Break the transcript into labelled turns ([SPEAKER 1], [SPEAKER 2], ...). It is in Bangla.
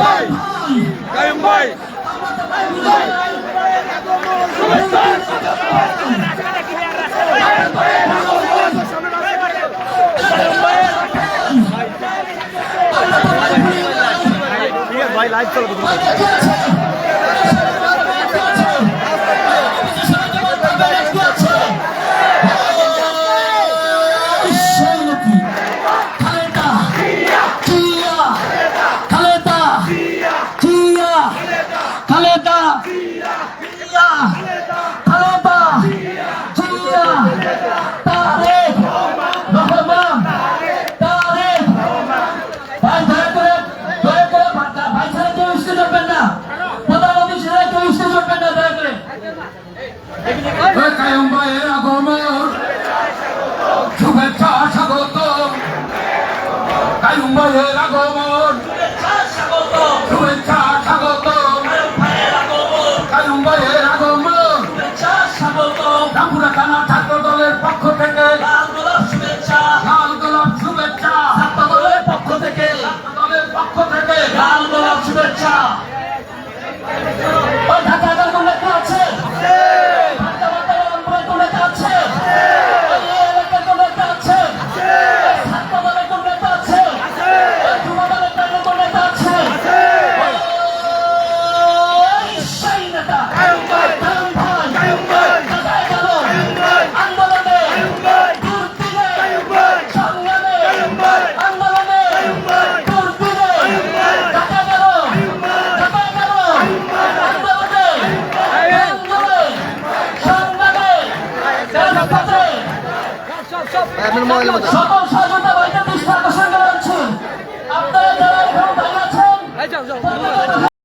[SPEAKER 1] ভাই। কায়ুম ভাই। ভাই লাইভ চলো
[SPEAKER 2] ভাইয়ের আগমন শুভেচ্ছা স্বাগত কালুম ভাইয়ের আগমন রামপুরা থানা ছাত্র দলের পক্ষ থেকে
[SPEAKER 3] সকল সচেতন